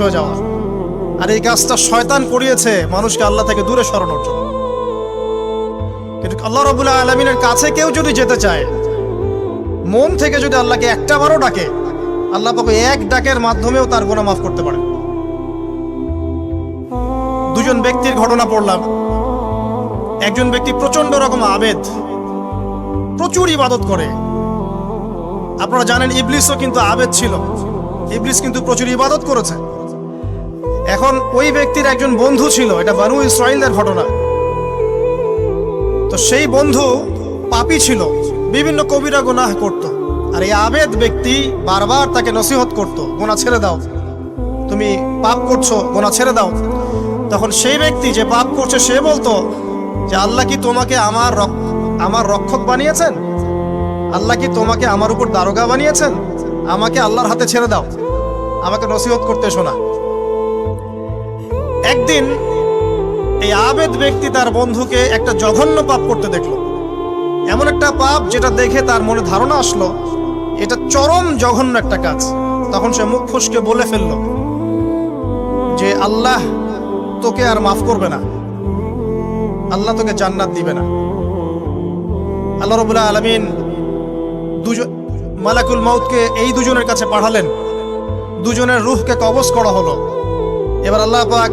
হয়ে যাওয়া। আর এই কাজটা শয়তান করিয়েছে মানুষকে আল্লাহ থেকে দূরে সরানোর জন্য। কিন্তু আল্লাহ রবুল্লাহ আলমিনের কাছে কেউ যদি যেতে চায়, মন থেকে যদি আল্লাহকে একটা বারও ডাকে, আল্লাহ পাকে এক ডাকের মাধ্যমেও তার গোনা মাফ করতে পারে। দুজন ব্যক্তির ঘটনা পড়লাম। একজন ব্যক্তি প্রচণ্ড রকম আবেদ, প্রচুর ইবাদত করে। আপনারা জানেন ইবলিসও কিন্তু আবেদ ছিল। ইবলিস কিন্তু প্রচুর ইবাদত করেছে। এখন ওই ব্যক্তির একজন বন্ধু ছিল, এটা বানু ইসরায়েলদের ঘটনা। তো সেই বন্ধু পাপী ছিল, বিভিন্ন কবিরা গুনাহ করত। আর এই আবেদ ব্যক্তি বারবার তাকে নসিহত করত, গোনা ছেড়ে দাও। তুমি পাপ করছ, গোনা ছেড়ে দাও। তখন সেই ব্যক্তি যে পাপ করছে, সে বলতো যে, আল্লাহ কি তোমাকে আমার আমার রক্ষক বানিয়েছেন? আল্লাহ কি তোমাকে আমার উপর দারোগা বানিয়েছেন? আমাকে আল্লাহর হাতে ছেড়ে দাও। আমাকে নসিহত করতে শোনা একদিন এই আবেদ ব্যক্তি তার বন্ধুকে একটা জঘন্য পাপ করতে দেখল। এমন একটা পাপ যেটা দেখে তার মনে ধারণা আসলো, এটা চরম জঘন্য একটা কাজ। তখন সে মুখ ফুসকে বলে ফেলল যে, আল্লাহ তোকে আর মাফ করবে না। আল্লাহ তোকে জান্নাত দিবে না। আল্লাহ রবুল্লাহ আলমিন দুজন মালাকুল মাউতকে এই দুজনের কাছে পাঠালেন। দুজনের রুহকে কবজ করা হলো। এবার আল্লাহ পাক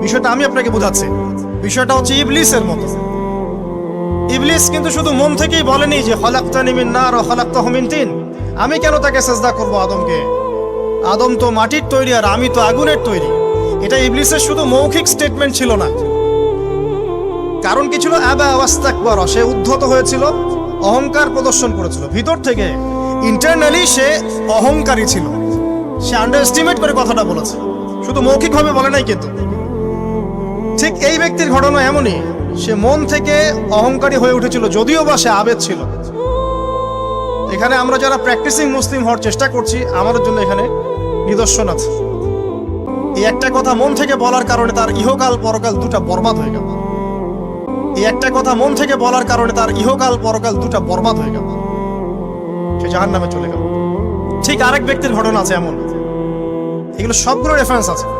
বিষয়টা আমি আপনাকে বোঝাচ্ছি। বিষয়টা হচ্ছে ইবলিসের মতো। ইবলিস কিন্তু শুধু মন থেকেই বলেনি যে হলাক্তানি মিন নার ও হলাক্তাহু মিন তিন। আমি কেন তাকে সেজদা করব আদমকে? আদম তো মাটির তৈরি আর আমি তো আগুনের তৈরি। এটা ইবলিসের শুধু মৌখিক স্টেটমেন্ট ছিল না। কারণ কি ছিল? আবা আওয়াস্তাকবার সে উদ্ধত হয়েছিল, অহংকার প্রদর্শন করেছিল। ভিতর থেকে ইন্টারনালি সে অহংকারী ছিল। সে আন্ডার এস্টিমেট করে কথাটা বলেছে। শুধু মৌখিকভাবে বলে নাই কিন্তু। ঠিক এই ব্যক্তির ঘটনা এমনই। সে মন থেকে অহংকারী হয়ে উঠেছিল, যদিও বা সে আবেদ ছিল। এখানে আমরা যারা প্র্যাকটিসিং মুসলিম হওয়ার চেষ্টা করছি, আমাদের জন্য এখানে নিদর্শন আছে। এই একটা কথা মন থেকে বলার কারণে তার ইহকাল পরকাল দুটা বরবাদ হয়ে গেল। এই একটা কথা মন থেকে বলার কারণে তার ইহকাল পরকাল দুটা বরবাদ হয়ে গেল। সে জাহান নামে চলে গেল। ঠিক আরেক ব্যক্তির ঘটনা আছে এমন। এগুলো সবগুলো রেফারেন্স আছে।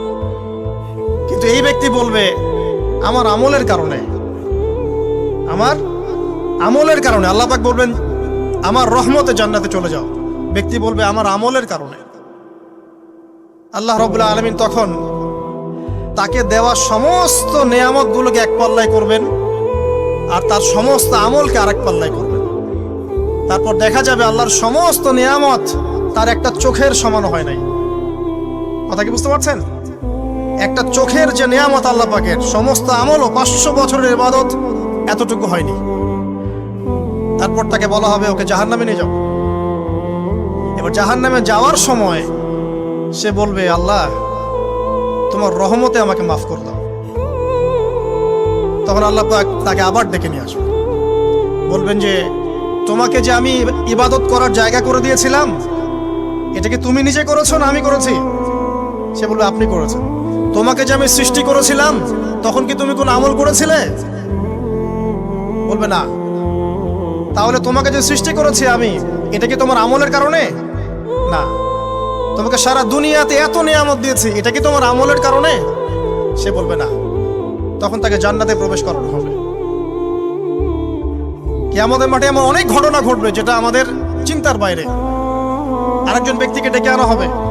কিন্তু এই ব্যক্তি বলবে, আমার আমলের কারণে। আমার আমলের কারণে। আল্লাহ পাক বলবেন, আমার রহমতে জান্নাতে চলে যাও। ব্যক্তি বলবে, আমার আমলের কারণে। আল্লাহ রবুল্লাহ আলমিন তখন তাকে দেওয়া সমস্ত নেয়ামতগুলোকে এক পাল্লায় করবেন আর তার সমস্ত আমলকে আরেক পাল্লায় করবেন। তারপর দেখা যাবে আল্লাহর সমস্ত নিয়ামত তার একটা চোখের সমান হয় নাই। কথা কি বুঝতে পারছেন? একটা চোখের যে নিয়ামত আল্লাহ পাকের, সমস্ত আমল ও পাঁচশো বছরের ইবাদত এতটুকু হয়নি। তারপর তাকে বলা হবে, ওকে জাহান নামে নিয়ে যাও। এবার জাহান নামে যাওয়ার সময় সে বলবে, আল্লাহ, তোমার রহমতে আমাকে মাফ করে দাও। তখন আল্লাহ পাক তাকে আবার ডেকে নিয়ে আসবে। বলবেন যে, তোমাকে যে আমি ইবাদত করার জায়গা করে দিয়েছিলাম, এটা কি তুমি নিজে করেছ না আমি করেছি? সে বলবে, আপনি করেছেন। তোমাকে যে আমি সৃষ্টি করেছিলাম, তখন কি তুমি কোনো আমল করেছিলে? বলবে না। তাহলে তোমাকে যে সৃষ্টি করেছি আমি, এটা কি তোমার আমলের কারণে? না। তোমাকে সারা দুনিয়াতে এত নিয়ামত দিয়েছি, এটা কি তোমার আমলের কারণে? সে বলবে না। তখন তাকে জান্নাতে প্রবেশ করানো হবে। কি আমাদের মাঠে এমন অনেক ঘটনা ঘটবে যেটা আমাদের চিন্তার বাইরে। আরেকজন ব্যক্তিকে ডেকে আনা হবে।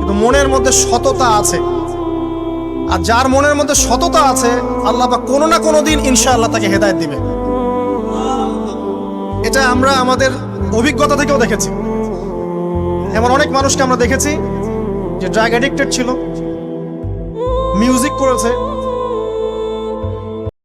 কিন্তু মনের মধ্যে সততা আছে। আর যার মনের মধ্যে সততা আছে, আল্লাহ বা কোনো না কোনো দিন ইনশাআল্লাহ তাকে হেদায়ত দিবে। এটা আমরা আমাদের অভিজ্ঞতা থেকেও দেখেছি। এমন অনেক মানুষকে আমরা দেখেছি যে ড্রাগ অ্যাডিক্টেড ছিল মিউজিক করেছে